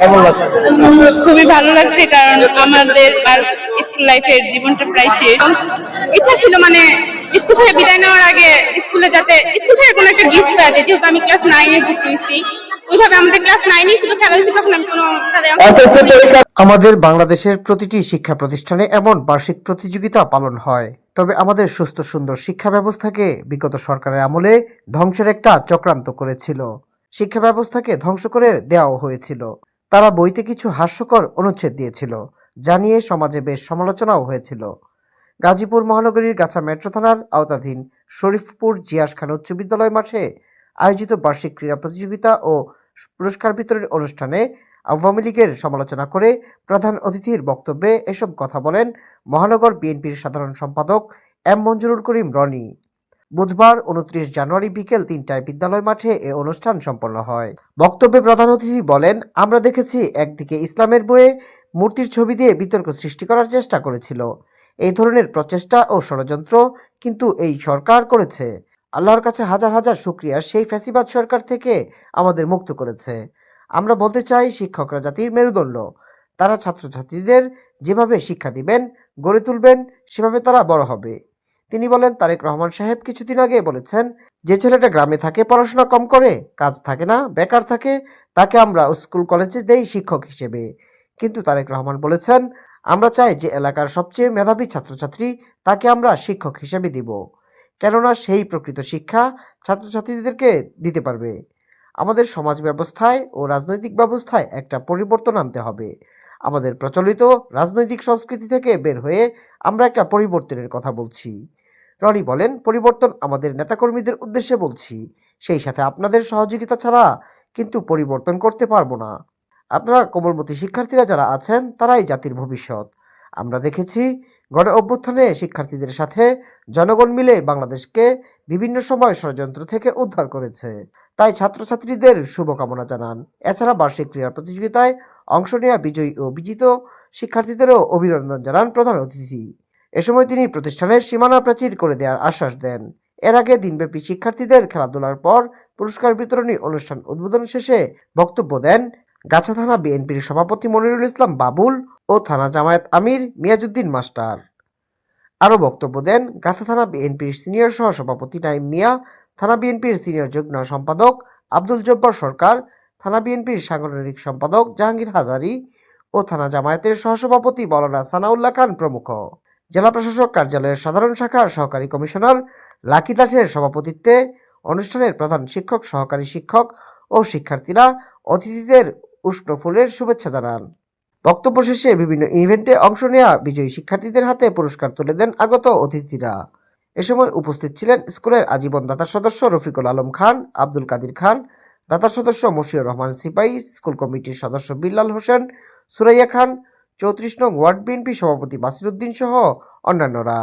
কেমন লাগছে? খুবই ভালো লাগছে কারণ আমাদের আর স্কুল লাইফের জীবনটা প্রায় শেষ। ইচ্ছা ছিল মানে স্কুল থেকে বিদায় নেওয়ার আগে স্কুলে যাতে স্কুল থেকে কোনো একটা গিফট পাওয়া যায় যেহেতু আমি ক্লাস নাইনে ভর্তি ওইভাবে আমাদের ক্লাস নাইনে শুধু খেলা হয়েছে তখন আমি কোনো তাদের এসএসসি পরীক্ষা আমাদের বাংলাদেশের প্রতিটি শিক্ষা প্রতিষ্ঠানে এমন বার্ষিক প্রতিযোগিতা পালন হয়। তবে আমাদের সুস্থ সুন্দর শিক্ষা ব্যবস্থাকে বিগত সরকারের আমলে ধ্বংসের একটা চক্রান্ত করেছিল। শিক্ষা ব্যবস্থাকে ধ্বংস করে দেওয়াও হয়েছিল। তারা বইতে কিছু হাস্যকর অনুচ্ছেদ দিয়েছিল, যা নিয়ে সমাজে বেশ সমালোচনাও হয়েছিল। গাজীপুর মহানগরীর গাছা মেট্রো থানার আওতাধীন শরীফপুর জিয়াস খান উচ্চ বিদ্যালয় মাঠে আয়োজিত বার্ষিক ক্রীড়া প্রতিযোগিতা ও পুরস্কার বিতরণ অনুষ্ঠানে আওয়ামী লীগের সমালোচনা করে প্রধান অতিথির বক্তব্যে এসব কথা বলেন মহানগর বিএনপির সাধারণ সম্পাদক এম মঞ্জুরুল করিম রনি। বুধবার উনত্রিশ জানুয়ারি বিকেল তিনটায় বিদ্যালয় মাঠে এ অনুষ্ঠান সম্পন্ন হয়। বক্তব্যে প্রধান অতিথি বলেন, আমরা দেখেছি একদিকে ইসলামের বইয়ে মূর্তির ছবি দিয়ে বিতর্ক সৃষ্টি করার চেষ্টা করেছিল। এই ধরনের প্রচেষ্টা ও ষড়যন্ত্র কিন্তু এই সরকার করেছে। আল্লাহর কাছে হাজার হাজার শুক্রিয়া, সেই ফ্যাসিবাদ সরকার থেকে আমাদের মুক্ত করেছে। আমরা বলতে চাই, শিক্ষকরা জাতির মেরুদণ্ড। তারা ছাত্রছাত্রীদের যেভাবে শিক্ষা দিবেন, গড়ে তুলবেন, সেভাবে তারা বড় হবে। তিনি বলেন, তারেক রহমান সাহেব কিছুদিন আগে বলেছেন, যে ছেলেটা গ্রামে থাকে, পড়াশোনা কম করে, কাজ থাকে না, বেকার থাকে, তাকে আমরা স্কুল কলেজে দেই শিক্ষক হিসেবে। কিন্তু তারেক রহমান বলেছেন, আমরা চাই যে এলাকার সবচেয়ে মেধাবী ছাত্রছাত্রী তাকে আমরা শিক্ষক হিসেবে দিব, কেননা সেই প্রকৃত শিক্ষা ছাত্রছাত্রীদেরকে দিতে পারবে। আমাদের সমাজ ব্যবস্থায় ও রাজনৈতিক ব্যবস্থায় একটা পরিবর্তন আনতে হবে। আমাদের প্রচলিত রাজনৈতিক সংস্কৃতি থেকে বের হয়ে আমরা একটা পরিবর্তনের কথা বলছি। রনি বলেন, পরিবর্তন আমাদের নেতাকর্মীদের উদ্দেশ্যে বলছি। সেই সাথে আপনাদের সহযোগিতা ছাড়া কিন্তু পরিবর্তন করতে পারব না। আপনারা কোমলমতি শিক্ষার্থীরা যারা আছেন, তারাই জাতির ভবিষ্যৎ। আমরা দেখেছি গণ অভ্যুত্থানে শিক্ষার্থীদের সাথে জনগণ মিলে বাংলাদেশকে বিভিন্ন সময় ষড়যন্ত্র থেকে উদ্ধার করেছে। তাই ছাত্রছাত্রীদের শুভকামনা জানান। এছাড়া বার্ষিক ক্রীড়া প্রতিযোগিতায় অংশ নেওয়া বিজয়ী ও বিজিত শিক্ষার্থীদেরও অভিনন্দন জানান প্রধান অতিথি। এ সময় তিনি প্রতিষ্ঠানের সীমানা প্রাচীর করে দেওয়ার আশ্বাস দেন। এর আগে দিনব্যাপী শিক্ষার্থীদের খেলাধুলার পর পুরস্কার বিতরণী অনুষ্ঠান উদ্বোধন শেষে বক্তব্য দেন গাছা থানা বিএনপির সভাপতি মনিরুল ইসলাম বাবুল ও থানা জামায়াত আমির মিয়াজুদ্দিন মাস্টার। আরও বক্তব্য দেন গাছা থানা বিএনপির সিনিয়র সহ সভাপতি নাইম মিয়া, থানা বিএনপির সিনিয়র যুগ্ম সম্পাদক আব্দুল জব্বার সরকার, থানা বিএনপির সাংগঠনিক সম্পাদক জাহাঙ্গীর হাজারি ও থানা জামায়াতের সহসভাপতি মৌলানা সানাউল্লাহ খান প্রমুখ। জেলা প্রশাসক কার্যালয়ের সাধারণ শাখার সহকারী কমিশনার লাকি দাসের সভাপতিত্বে অনুষ্ঠানের প্রধান শিক্ষক, সহকারী শিক্ষক ও শিক্ষার্থীরা অতিথিদের উষ্ণ ফুলের শুভেচ্ছা জানান। বক্তব্য শেষে বিভিন্ন ইভেন্টে অংশ নেওয়া বিজয়ী শিক্ষার্থীদের হাতে পুরস্কার তুলে দেন আগত অতিথিরা। এ সময় উপস্থিত ছিলেন স্কুলের আজীবন দাতা সদস্য রফিকুল আলম খান, আব্দুল কাদির খান দাতা সদস্য মশিউর রহমান সিপাই স্কুল কমিটির সদস্য বিল্লাল হোসেন, সুরাইয়া খান চৌত্রিশ নং ওয়ার্ড বিএনপি সভাপতি বাসিরুদ্দিন সহ অন্যান্যরা।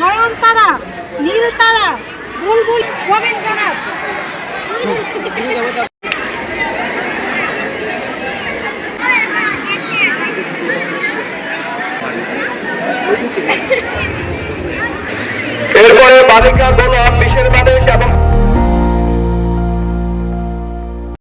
নয়নতারা নীলতারা বুলবুল রবীন্দ্রনাথ। এরপরে বালিকা গোলাপ